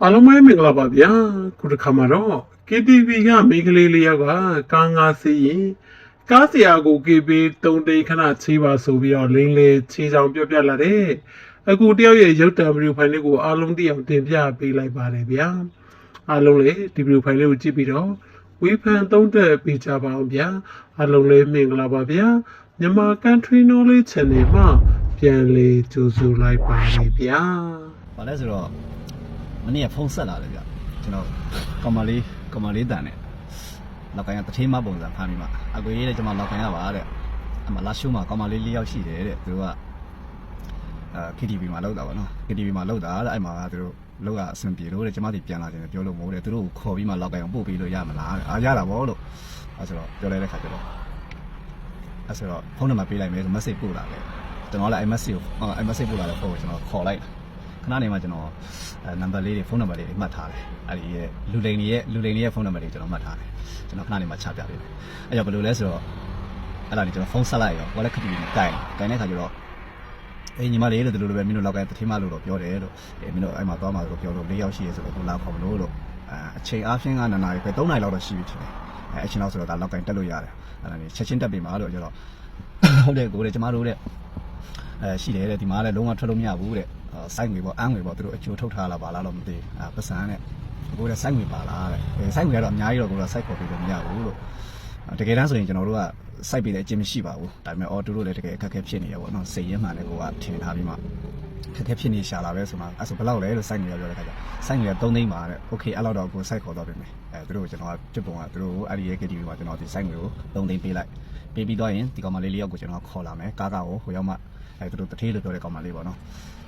အားလုံးပဲမင်္ဂလာပါဗျာခုတစ်ခါမှာတော့ KTV ကမိန်းကလေးလေးယောက်ကကားငါစီရင်ကားဆရာကို KB တုံတိန်ခဏချေးပါဆိုပြီးတော့လင်းလေးချေးဆောင်ပြောပြလာတဲ့အခုတယောက်ရဲ့ရုပ်တံဗီဒီယိုဖိုင်လေးကိုအားလုံးသိအောင်တင်ပြပေးလိုက်ပါတယ်ဗျာအားလုံးလည်းဒီဗီဒီယိုဖိုင်လေးကိုကြည့်ပြီးတော့ဝေဖန်သုံးသပ်ပေးကြပါအောင်ဗျာအားလုံးလည်းမင်္ဂလာပါဗျာမြန်မာ Country Knowledge Channel မှာပြန်လည်ကြိုဆိုလိုက်ပါတယ်ဗျာ။ဘာလဲဆိုတော့ မနေ့ကဖုန်းဆက်လာတယ်ဗျ။ကျွန်တော်ကောင်မလေးကောင်မလေးတန်နဲ့လောက်ကန်ကတထေးမပုံစံဖမ်းပြီးမှအကွေရေးတဲ့ကျွန်မလောက်ကန်ရပါတဲ့အမလာရှိုးမှာကောင်မလေး၄ယောက်ရှိတယ်တဲ့သူကအာ KTV မှာလောက်တာပါနော် KTV မှာလောက်တာတဲ့အဲ့မှာကသူတို့လောကအဆင်ပြေလို့တဲ့ကျွန်မတို့ပြန်လာတယ်ပြောလို့မဟုတ်တဲ့သူတို့ကိုခေါ်ပြီးမှလောက်ကန်အောင်ပို့ပေးလို့ရမလားတဲ့အာရတာဗောလို့အဲဆိုတော့ပြောလိုက်တဲ့ခါကျတော့အဲဆိုတော့ဖုန်းနံပါတ်ပေးလိုက်မယ်ဆို message ပို့လာတယ်ကျွန်တော်လည်းအဲ့ message ကိုအဲ့ message ပို့လာတဲ့ဖုန်းကိုကျွန်တော်ခေါ်လိုက်တာ ခဏနေမှကျွန်တော်အဲနံပါတ်လေးတွေဖုန်းနံပါတ်လေးတွေမှတ်ထားတယ်အဲ့ဒီရဲ့လူလိန်တွေရဲ့လူလိန်တွေရဲ့ဖုန်းနံပါတ်တွေကျွန်တော်မှတ်ထားတယ်ကျွန်တော်ခဏနေမှချပြပေးတယ်အဲ့ကြောင့်ဘယ်လိုလဲဆိုတော့အဲ့ဒါနေကျွန်တော်ဖုန်းဆက်လိုက်ရောဝက်လက်ခတီနဲ့တိုင်တိုင်တဲ့ခါကျတော့အေးညီမလေးလို့ဒီလိုလိုပဲမင်းတို့လောက်ကတတိမလို့တော့ပြောတယ်လို့အေးမင်းတို့အဲ့မှာသွားမှာလို့ပြောလို့၄ယောက်ရှိရဲဆိုတော့ကိုလာခေါ်မလို့လို့အဲအချိန်အားဖြင့်ကနာနာရီပဲ၃နာရီလောက်တော့ရှိပြီထင်တယ်အဲအချိန်လောက်ဆိုတော့ဒါလောက်ကင်တက်လို့ရတယ်အဲ့ဒါနေချက်ချင်းတက်ပြီမှာလို့ကျတော့ဟုတ်တယ်ကိုလေကျမတို့တဲ့အဲရှိတယ်တဲ့ဒီမှာလည်းလုံးဝထွက်လို့မရဘူးတဲ့အာ စိုက်ငွေပေါ့အန်းငွေပေါ့သူတို့အကျိုးထုတ်ထားလာပါလားတော့မသိဘူးပတ်စံနဲ့ကိုယ်ကစိုက်ငွေပါလားတဲ့စိုက်ငွေကတော့အများကြီးတော့ကိုယ်ကစိုက်ခေါ်ပြီးတော့မရဘူးလို့တကယ်တမ်းဆိုရင်ကျွန်တော်တို့ကစိုက်ပြီးတဲ့အကျင့်မရှိပါဘူးဒါပေမဲ့အော်သူတို့လည်းတကယ်အခက်အခဲဖြစ်နေရပေါ့နော်စိတ်ရင်းမှလည်းကိုကထင်ထားပြီးမှခက်ခဲဖြစ်နေရှာလာပဲဆိုမှအဲဆိုဘလောက်လဲလို့စိုက်ငွေပြောတဲ့ခါကျစိုက်ငွေ3သိန်းပါတဲ့ okay အဲ့လောက်တော့ကိုစိုက်ခေါ်တော့ပြင်မယ်အဲသူတို့ကျွန်တော်ကပြပုံကသူတို့အဲ့ဒီရဲ့ KTV မှာကျွန်တော်ဒီစိုက်ငွေကို3သိန်းပေးလိုက်ပေးပြီးတော့ရင်ဒီကောင်မလေးလေးယောက်ကိုကျွန်တော်ခေါ်လာမယ်ကားကားကိုဟိုရောက်မှ အဲသူတို့တထေးလို့ပြောတဲ့ကောင်မလေးပေါ့နော်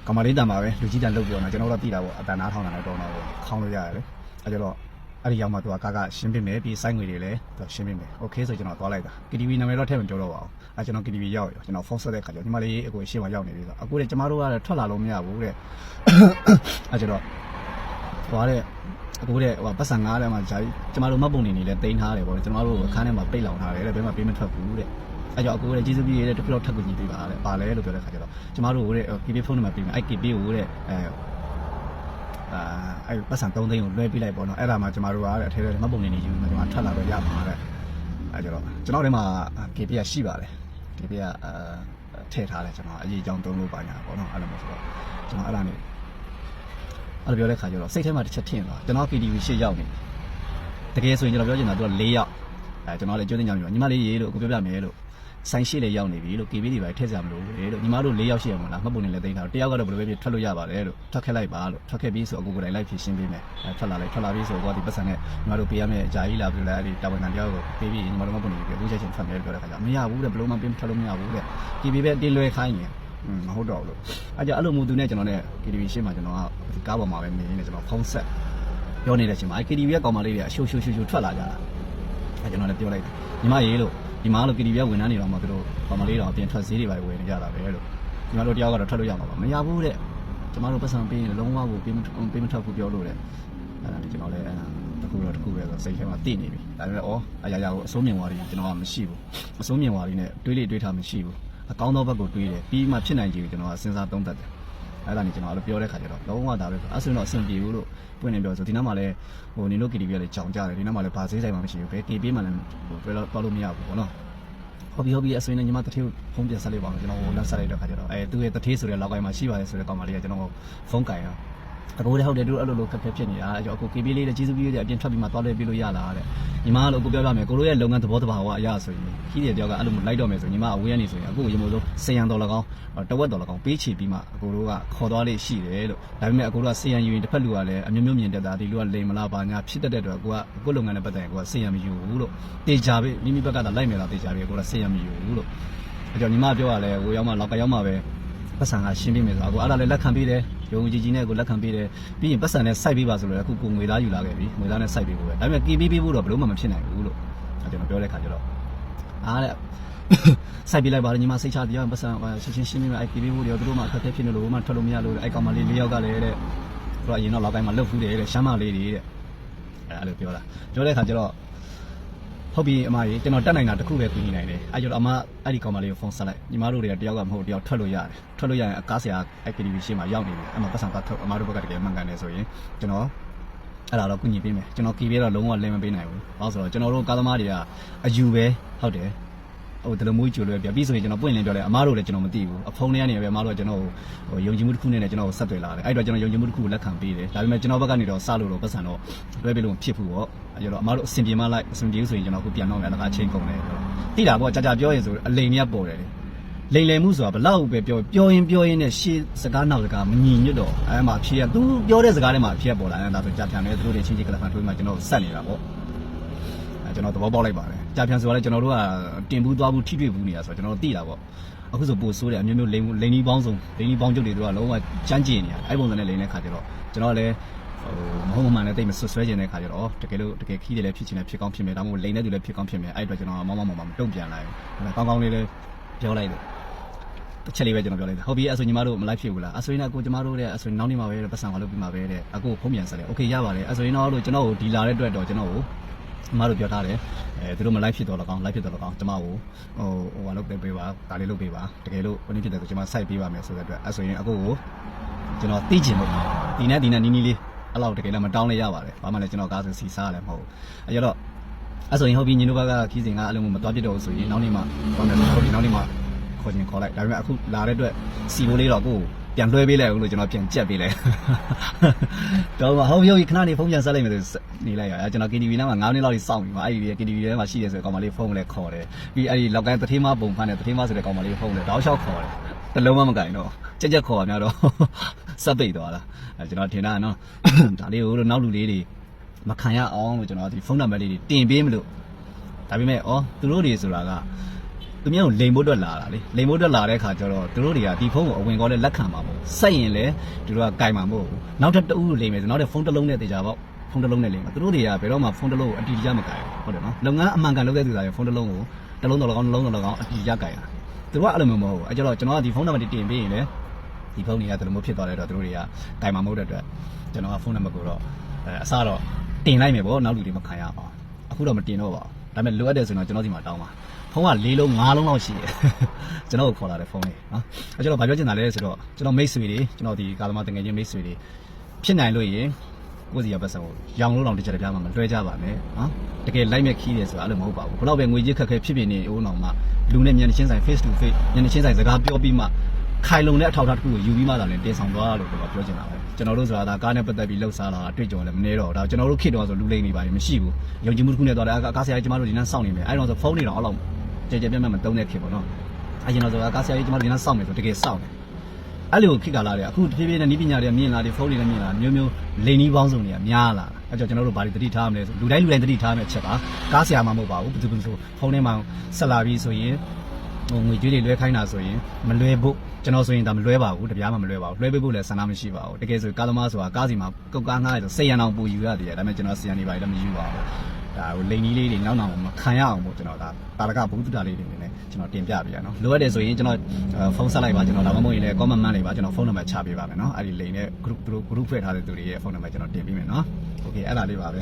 ကောင်မလေးတန်ပါပဲလူကြီးတန်လုပ်ပြောတော့ကျွန်တော်တို့သိတာပေါ့အတန်နားထောင်းတာလည်းတော့တော့ခေါင်းလို့ရတယ်လေအဲကျတော့အဲ့ဒီရောက်မှသူကကာကရှင်းပြမယ်ပြီးစိုင်းငွေတွေလည်းသူရှင်းပြမယ်โอเคဆိုကျွန်တော်သွားလိုက်တာ KTV နာမည်တော့ထည့်မပြောတော့ပါဘူးအဲကျွန်တော် KTV ရောက်ရောကျွန်တော်ဖုန်းဆက်တဲ့ခါကျညီမလေးအကိုရှင်းမရောက်နေပြီဆိုအခုလေကျမတို့ကလည်းထွက်လာလို့မရဘူးတဲ့အဲကျတော့ဟွာတဲ့အခုတဲ့ဟိုပတ်စံငားတဲ့မှာဂျာကြီးကျမတို့မှတ်ပုံနေနေလဲတင်ထားတယ်ပေါ့ကျမတို့အခန်းထဲမှာပိတ်လောင်ထားတယ်တဲ့ဘယ်မှာပေးမထွက်ဘူးတဲ့ အဲကြောင့်အကိုလည်းကျေးဇူးပြုရတဲ့တစ်ခုတော့ထပ်ကူညီပေးပါတဲ့။ပါလဲလို့ပြောတဲ့ခါကျတော့ကျမတို့တဲ့ KP ဖုန်းနံပါတ်ပေးမယ်။အဲ့ KP ကိုတဲ့အဲအာအဲ့ပတ်စံ3သိန်းကိုလွှဲပေးလိုက်ပေါ့နော်။အဲ့ဒါမှကျမတို့ကတဲ့အထဲထဲမှတ်ပုံနေနေယူမှကျမထွက်လာတော့ရမှာတဲ့။အဲကြောင့်ကျွန်တော်ထဲမှာ KP ကရှိပါတယ်။ KP ကအာထည့်ထားတယ်ကျွန်တော်အရေးအကြောင်းသုံးလို့ပါညာပေါ့နော်။အဲ့လိုမျိုးဆိုတော့ကျွန်တော်အဲ့ဒါနေအဲ့လိုပြောတဲ့ခါကျတော့စိတ်ထဲမှာတစ်ချက်ထင်သွားကျွန်တော် KTV ရှေ့ရောက်နေတကယ်ဆိုရင်ကျွန်တော်ပြောချင်တာသူက၄ယောက်အဲကျွန်တော်လည်းကြိုးတင်ကြပြီညီမလေးရေလို့ကိုပြောပြမယ်လို့ ဆိုင်ရှိလေရောက်နေပြီလို့ KB တွေပဲထည့်ကြမလို့လေလို့ညီမတို့၄ယောက်ရှိရမလားမှတ်ပုံနဲ့လည်းသိမ်းထားတော့တယောက်ကတော့ဘယ်လိုပဲဖြစ်ထွက်လို့ရပါတယ်လို့ထွက်ခဲ့လိုက်ပါလို့ထွက်ခဲ့ပြီးဆိုအကူကိုယ်တိုင်လိုက်ဖြည့်ရှင်းပေးမယ်အဲထွက်လာလိုက်ထွက်လာပြီးဆိုတော့ဒီပတ်စံနဲ့ညီမတို့ပေးရမယ့်အကြာကြီးလာပြီလားအဲ့ဒီတာဝန်ခံတယောက်ကိုပေးပြီးညီမတို့မှတ်ပုံနဲ့ပြောအခုချက်ချင်းထွက်မယ်လို့ပြောတဲ့ခါကျမရဘူးတဲ့ဘယ်လိုမှပေးထွက်လို့မရဘူးတဲ့ KB ပဲတင်းလွဲခိုင်းနေอืมမဟုတ်တော့ဘူးလို့အဲကြအဲ့လိုမျိုးသူနဲ့ကျွန်တော်နဲ့ KTV ရှင်းမှာကျွန်တော်ကဒီကားပေါ်မှာပဲနေနေကျွန်တော်ဖုန်းဆက်ပြောနေတဲ့အချိန်မှာ KTV ကကောင်မလေးတွေအရှူရှူရှူရှူထွက်လာကြတာအဲကျွန်တော်လည်းပြောလိုက်ညီမရေလို့ ဒီမှာလို့ KTV ကဝန်ထမ်းတွေတော့မှသူတို့ဘာမလေးတော့အပြင်ထွက်ဈေးတွေပါဝယ်နေကြတာပဲလို့ညီမတို့တယောက်ကတော့ထွက်လို့ရမှာပါမရဘူးတဲ့ကျမတို့ပတ်စံပေးရင်လုံးဝကိုပေးမပေးမထွက်ဘူးပြောလို့တဲ့အဲ့ဒါနဲ့ကျွန်တော်လည်းတခုတော့တခုပဲဆိုစိတ်ထဲမှာတည်နေပြီဒါပေမဲ့ဩအရာရာကိုအစိုးမြင်ဝါရီကျွန်တော်ကမရှိဘူးအစိုးမြင်ဝါရီနဲ့တွေးလေတွေးထားမရှိဘူးအကောင်းသောဘက်ကိုတွေးတယ်ပြီးမှဖြစ်နိုင်ကြည်ကိုကျွန်တော်ကစဉ်းစားသုံးသပ်တယ် အဲ့ဒါနေကျွန်တော်အဲ့လိုပြောတဲ့ခါကျတော့လုံးဝဒါပဲဆိုအဲ့ဆိုရင်တော့အဆင်ပြေဘူးလို့ပွင့်နေပြောဆိုဒီနောက်မှာလည်းဟိုနင်တို့ KTV ကလည်းကြောင်ကြတယ်ဒီနောက်မှာလည်းဘာဈေးဆိုင်မှမရှိဘူးပဲ KP မှလည်းဟိုပြောလို့ပြောလို့မရဘူးပေါ့နော်ဟောဘီဟောဘီအဆွေနဲ့ညီမတထေးကိုဖုန်းပြန်ဆက်လိုက်ပါမယ်ကျွန်တော်ဟိုလက်ဆက်လိုက်တဲ့ခါကျတော့အဲသူ့ရဲ့တထေးဆိုတဲ့လောက်ကိုင်းမှာရှိပါတယ်ဆိုတဲ့ကောင်မလေးကကျွန်တော်ကိုဖုန်းကင်တာ အကိုလည်းဟုတ်တယ်သူအဲ့လိုလိုခက်ခဲဖြစ်နေတာအဲ့တော့အကို KB လေးနဲ့ကျေးဇူးပြုရတဲ့အပြင်ထွက်ပြီးမှသွားလဲပြီးလို့ရလားတဲ့ညီမကတော့အကိုပြောပြမယ်ကိုတို့ရဲ့လုပ်ငန်းသဘောတဘာဝအရာဆိုရင်ကြီးတဲ့တယောက်ကအဲ့လိုလိုက်တော့မယ်ဆိုညီမအဝေးကနေဆိုရင်အကိုရေမို့လို့ဆင်ရန်တော်လကောင်းတဝက်တော်လကောင်းပေးချေပြီးမှအကိုတို့ကခေါ်သွားလေးရှိတယ်လို့ဒါပေမဲ့အကိုတို့ကဆင်ရန်ယူရင်တစ်ဖက်လူကလည်းအမျိုးမျိုးမြင်တတ်တာဒီလူကလိမ်မလားပါညာဖြစ်တတ်တဲ့အတွက်အကိုကကိုလုပ်ငန်းနဲ့ပတ်သက်ရင်ကိုကဆင်ရန်မယူဘူးလို့တေချာပဲမိမိဘက်ကသာလိုက်မယ်လားတေချာပဲအကိုကဆင်ရန်မယူဘူးလို့အကြောင်းညီမပြောရလဲဟိုရောက်မှလောက်ကရောက်မှပဲ ပတ်စံကရှင်းပြမယ်ဆိုတော့အခုအဲ့ဒါလည်းလက်ခံပေးတယ်ရုံကြီးကြီးနဲ့ကိုလက်ခံပေးတယ်ပြီးရင်ပတ်စံနဲ့စိုက်ပေးပါဆိုလို့အခုကိုငွေသားယူလာခဲ့ပြီငွေသားနဲ့စိုက်ပေးဖို့ပဲဒါပေမဲ့ KB ပေးဖို့တော့ဘယ်လို့မှမဖြစ်နိုင်ဘူးလို့ကျွန်တော်ပြောတဲ့ခါကျတော့အားတဲ့စိုက်ပေးလိုက်ပါလေညီမစိတ်ချတရားပတ်စံရှင်းရှင်းရှင်းပြမယ်အဲ့ KB ဖို့တွေတို့မှအခက်အခဲဖြစ်နေလို့ဘာမှထွက်လို့မရလို့အဲ့ကောင်မလေး၄ယောက်ကလည်းတဲ့သူကအရင်တော့လောက်တိုင်းမှာလှုပ်ဖူးတယ်တဲ့ရှမ်းမလေးတွေတဲ့အဲ့လိုပြောတာပြောတဲ့ခါကျတော့ ဟုတ်ပြီအမကြီးကျွန်တော်တက်နိုင်တာတစ်ခုပဲပြင်နေနိုင်တယ်အဲကြောင့်အမအဲ့ဒီကောင်မလေးကိုဖုန်းဆက်လိုက်ညီမတို့တွေကတယောက်ကမဟုတ်တယောက်ထွက်လို့ရတယ်ထွက်လို့ရရင်အကားဆရာ activity ရှေ့မှာရောက်နေတယ်အမပတ်စံပတ်ထုတ်အမတို့ဘက်ကတကယ်မှန်ကန်တယ်ဆိုရင်ကျွန်တော်အဲ့ဒါတော့ကုညီပေးမယ်ကျွန်တော်ကီးပြီးတော့လုံးဝလင်းမပေးနိုင်ဘူးဘာလို့ဆိုတော့ကျွန်တော်တို့ကားသမားတွေကအယူပဲဟုတ်တယ် ဟိုဒီလိုမျိုးကြိုလွယ်ပြပြီးဆိုရင်ကျွန်တော်ပွင့်လင်းပြောတယ်အမားတို့လည်းကျွန်တော်မသိဘူးအဖုံထဲကနေပဲအမားတို့ကကျွန်တော်ဟိုယုံကြည်မှုတစ်ခုနဲ့ကျွန်တော်ကိုဆက်သွယ်လာတယ်အဲ့တော့ကျွန်တော်ယုံကြည်မှုတစ်ခုကိုလက်ခံပေးတယ်ဒါပေမဲ့ကျွန်တော်ဘက်ကနေတော့စလို့တော့ပတ်စံတော့လွဲပေးလို့မဖြစ်ဘူးပေါ့အဲ့တော့အမားတို့အဆင်ပြေမှလိုက်အဆင်ပြေဆိုရင်ကျွန်တော်အခုပြန်တော့မယ်လကအချိန်ကုန်တယ်တိတာပေါ့ကြာကြာပြောရင်ဆိုအလိမ်မြတ်ပေါ်တယ်လေလိမ်လည်မှုဆိုတာဘလောက်ပဲပြောပြောရင်ပြောရင်နဲ့ရှေ့စကားနောက်စကားမညီညွတ်တော့အဲမှာဖြေရသူပြောတဲ့စကားထဲမှာဖြေရပေါ်လာတယ်ဒါဆိုကြာပြန်တယ်သူတို့တွေချင်းချင်းကလဖန်ထွေးမှကျွန်တော်ဆက်နေတာပေါ့အဲကျွန်တော်သဘောပေါက်လိုက်ပါတယ် ကြာပြန်ဆိုတာလည်းကျွန်တော်တို့ကတင်ဘူးသွားဘူးထိတွေ့ဘူးနေတာဆိုတော့ကျွန်တော်တို့သိတာပေါ့အခုဆိုပို့ဆိုးတယ်အမျိုးမျိုးလိန်လိန်ကြီးပေါင်းစုံလိန်ကြီးပေါင်းကျုပ်တွေတို့ကလုံးဝကြမ်းကျင်နေတာအဲ့ပုံစံနဲ့လိန်တဲ့ခါကျတော့ကျွန်တော်ကလည်းဟိုမဟုတ်မမှန်လည်းတိတ်မဆွဆွဲကျင်တဲ့ခါကျတော့တကယ်လို့တကယ်ခီးတယ်လည်းဖြစ်ချင်တယ်ဖြစ်ကောင်းဖြစ်မယ်ဒါမှမဟုတ်လိန်တဲ့သူလည်းဖြစ်ကောင်းဖြစ်မယ်အဲ့အတွက်ကျွန်တော်မောင်းမောင်းမောင်းမောင်းတုံ့ပြန်လိုက်တယ်ကောင်းကောင်းလေးလည်းပြောလိုက်တယ် တစ်ချက်လေးပဲကျွန်တော်ပြောလိုက်တာဟုတ်ပြီအဲ့ဆိုညီမတို့မလိုက်ဖြစ်ဘူးလားအဲ့ဆိုရင်အကိုညီမတို့တဲ့အဆိုရင်နောက်နေ့မှာပဲပတ်စံကလုပ်ပြီးမှာပဲတဲ့အကိုဖုံးပြန်ဆက်တယ်โอเคရပါတယ်အဲ့ဆိုရင်တော့လို့ကျွန်တော်ကိုဒီလာတဲ့အတွက်တော့ကျွန်တော်ကို ညီမတို့ပြောထားတယ်အဲသူတို့မလိုက်ဖြစ်တော့လကောင်းလိုက်ဖြစ်တော့လကောင်းကျွန်မကိုဟိုဟိုဟာလုပ်ပေးပေးပါဒါလေးလုပ်ပေးပါတကယ်လို့ဘယ်နည်းဖြစ်တယ်ဆိုကျွန်မစိုက်ပေးပါမယ်ဆိုတဲ့အတွက်အဲ့ဆိုရင်အကိုကိုကျွန်တော်သိချင်လို့ဒီနဲ့ဒီနဲ့နီးနီးလေးအဲ့လောက်တကယ်လည်းမတောင်းလဲရပါတယ်ဘာမှလည်းကျွန်တော်ကားဆိုစီစားလည်းမဟုတ်ဘူးအဲ့တော့အဲ့ဆိုရင်ဟုတ်ပြီညီတို့ဘက်ကခီးစဉ်ကအလုံးမသွားပြစ်တော့ဘူးဆိုရင်နောက်နေ့မှတောင်းတယ်ဟုတ်ပြီနောက်နေ့မှခေါ်ခြင်းခေါ်လိုက်ဒါပေမဲ့အခုလာတဲ့အတွက်စီမိုးလေးတော့ကိုယ် ပြန်လွှဲပေးလိုက်အောင်လို့ကျွန်တော်ပြန်ကြက်ပေးလိုက်တော့ဟုတ်ပြီဟုတ်ပြီခဏနေဖုန်းပြန်ဆက်လိုက်မယ်ဆိုနေလိုက်ရကျွန်တော် KTV နားမှာ9မိနစ်လောက်စောင့်ပြီးပါအဲ့ဒီ KTV ထဲမှာရှိတယ်ဆိုတော့ကောင်မလေးဖုန်းလည်းခေါ်တယ်ပြီးအဲ့ဒီလောက်ကန်တထေးမပုံဖမ်းတယ်တထေးမဆိုတဲ့ကောင်မလေးဖုန်းလည်းတောက်လျှောက်ခေါ်တယ်တလုံးမမကင်တော့ကြက်ကြက်ခေါ်ပါများတော့စက်ပိတ်သွားတာအဲကျွန်တော်ထင်တာနော်ဒါလေးကိုလို့နောက်လူလေးတွေမခံရအောင်လို့ကျွန်တော်ဒီဖုန်းနံပါတ်လေးတွေတင်ပေးမလို့ဒါပေမဲ့ဩသူတို့တွေဆိုတာက သူမျိုးကိုလိန်ဖို့အတွက်လာတာလေလိန်ဖို့အတွက်လာတဲ့ခါကျတော့သူတို့တွေကဒီဖုန်းကိုအဝင်ကောလဲလက်ခံမှာမဟုတ်စိုက်ရင်လည်းသူတို့ကကင်မှာမဟုတ်ဘူးနောက်ထပ်တူးလိန်မယ်ဆိုနောက်ထပ်ဖုန်းတစ်လုံးနဲ့တေချာပေါ့ဖုန်းတစ်လုံးနဲ့လိန်မှာသူတို့တွေကဘယ်တော့မှဖုန်းတစ်လုံးကိုအတီးတကျမကင်ဘူးဟုတ်တယ်နော်လုပ်ငန်းအမှန်ကန်လုပ်တဲ့သူတွေကဖုန်းတစ်လုံးကိုတစ်လုံးတော့၎င်းတစ်လုံးတော့၎င်းအတီးတကျကင်တာသူတို့ကအဲ့လိုမျိုးမဟုတ်ဘူးအဲကျတော့ကျွန်တော်ကဒီဖုန်းနံပါတ်တွေတင်ပေးရင်လည်းဒီဖုန်းတွေကဒီလိုမျိုးဖြစ်သွားတဲ့တော့သူတို့တွေကကင်မှာမဟုတ်တဲ့အတွက်ကျွန်တော်ကဖုန်းနံပါတ်ကိုတော့အဲအစားတော့တင်လိုက်မယ်ပေါ့နောက်လူတွေမခံရအောင်အခုတော့မတင်တော့ပါဘူးဒါပေမဲ့လိုအပ်တယ်ဆိုရင်တော့ကျွန်တော်ဒီမှာတောင်းပါ ဖုန်းက၄လုံး၅လုံးလောက်ရှိတယ်ကျွန်တော်ကိုခေါ်လာတဲ့ဖုန်းလေးနော်အဲကျွန်တော်ဗာပြောချင်တာလဲဆိုတော့ကျွန်တော်မိတ်ဆွေတွေကျွန်တော်ဒီကာလမတငယ်ချင်းမိတ်ဆွေတွေဖြစ်နိုင်လို့ရင်ကိုယ်စီရပတ်စံကိုရောင်လို့တော့တစ်ချက်တစ်ပြားမှမလွှဲကြပါနဲ့နော်တကယ်လိုက်မဲ့ခီးတယ်ဆိုတာအဲ့လိုမဟုတ်ပါဘူးဘလောက်ပဲငွေကြီးခက်ခဲဖြစ်ဖြစ်နေဦးအောင်မှလူနဲ့မျက်နှာချင်းဆိုင် face to face မျက်နှာချင်းဆိုင်စကားပြောပြီးမှခိုင်လုံတဲ့အထောက်အထားတစ်ခုကိုယူပြီးမှသာလည်းတင်ဆောင်သွားလို့ပြောပြောချင်တာပဲကျွန်တော်တို့ဆိုတာဒါကားနဲ့ပတ်သက်ပြီးလှုပ်ရှားလာအတွေ့အကြုံလည်းမနေတော့ဒါကျွန်တော်တို့ခေတ်တော့ဆိုလူလိမ့်နေပါရင်မရှိဘူးယုံကြည်မှုတစ်ခုနဲ့သွားတယ်အကားဆရာကြီးကျမတို့ဒီနေ့စောင့်နေမယ်အဲ့တော့ဆိုဖုန်းနေတော့အဲ့လောက် ကြဲကြဲပြတ်ပြတ်မတုံးတဲ့ခေတ်ပေါ့နော်အရင်တော့ဆိုတာကားဆရာကြီးကျမတို့ဒီနေ့စောင့်မယ်ဆိုတကယ်စောင့်တယ်အဲ့လိုခေတ်ကလာတယ်အခုတဖြည်းဖြည်းနဲ့နီးပညာတွေမြင်လာတယ်ဖုန်းတွေလည်းမြင်လာမျိုးမျိုးလိန်နီးပေါင်းစုံတွေကများလာအဲ့ကြောင့်ကျွန်တော်တို့ဘာတွေတတိထားမလဲဆိုလူတိုင်းလူတိုင်းတတိထားမယ့်အချက်ပါကားဆရာမှမဟုတ်ပါဘူးဘယ်သူဘယ်သူဖုန်းထဲမှာဆက်လာပြီးဆိုရင်ဟိုငွေကြွေးတွေလွှဲခိုင်းတာဆိုရင်မလွှဲဖို့ကျွန်တော်ဆိုရင်ဒါမလွှဲပါဘူးတပြားမှမလွှဲပါဘူးလွှဲပေးဖို့လည်းဆန္ဒမရှိပါဘူးတကယ်ဆိုကားသမားဆိုတာကားစီမှာကုတ်ကားငှားရဆိုစေရန်အောင်ပူယူရတယ်ဒါပေမဲ့ကျွန်တော်စေရန်နေပါလည်းမယူပါဘူး ဒါဟိုလိန်ကြီးလေးတွေနောက်နောက်မခံရအောင်ပေါ့ကျွန်တော်ဒါတာလကဘုဒ္ဓတာလေးတွေနဲ့ကျွန်တော်တင်ပြပြရနော်လိုအပ်တယ်ဆိုရင်ကျွန်တော်ဖုန်းဆက်လိုက်ပါကျွန်တော်ဒါမှမဟုတ်ရင်လည်း comment မှန်းလိုက်ပါကျွန်တော်ဖုန်းနံပါတ်ချပေးပါမယ်နော်အဲ့ဒီလိန်နဲ့ group group group ဖွဲ့ထားတဲ့သူတွေရဲ့ဖုန်းနံပါတ်ကျွန်တော်တင်ပေးမယ်နော်โอเคအဲ့ဒါလေးပါပဲ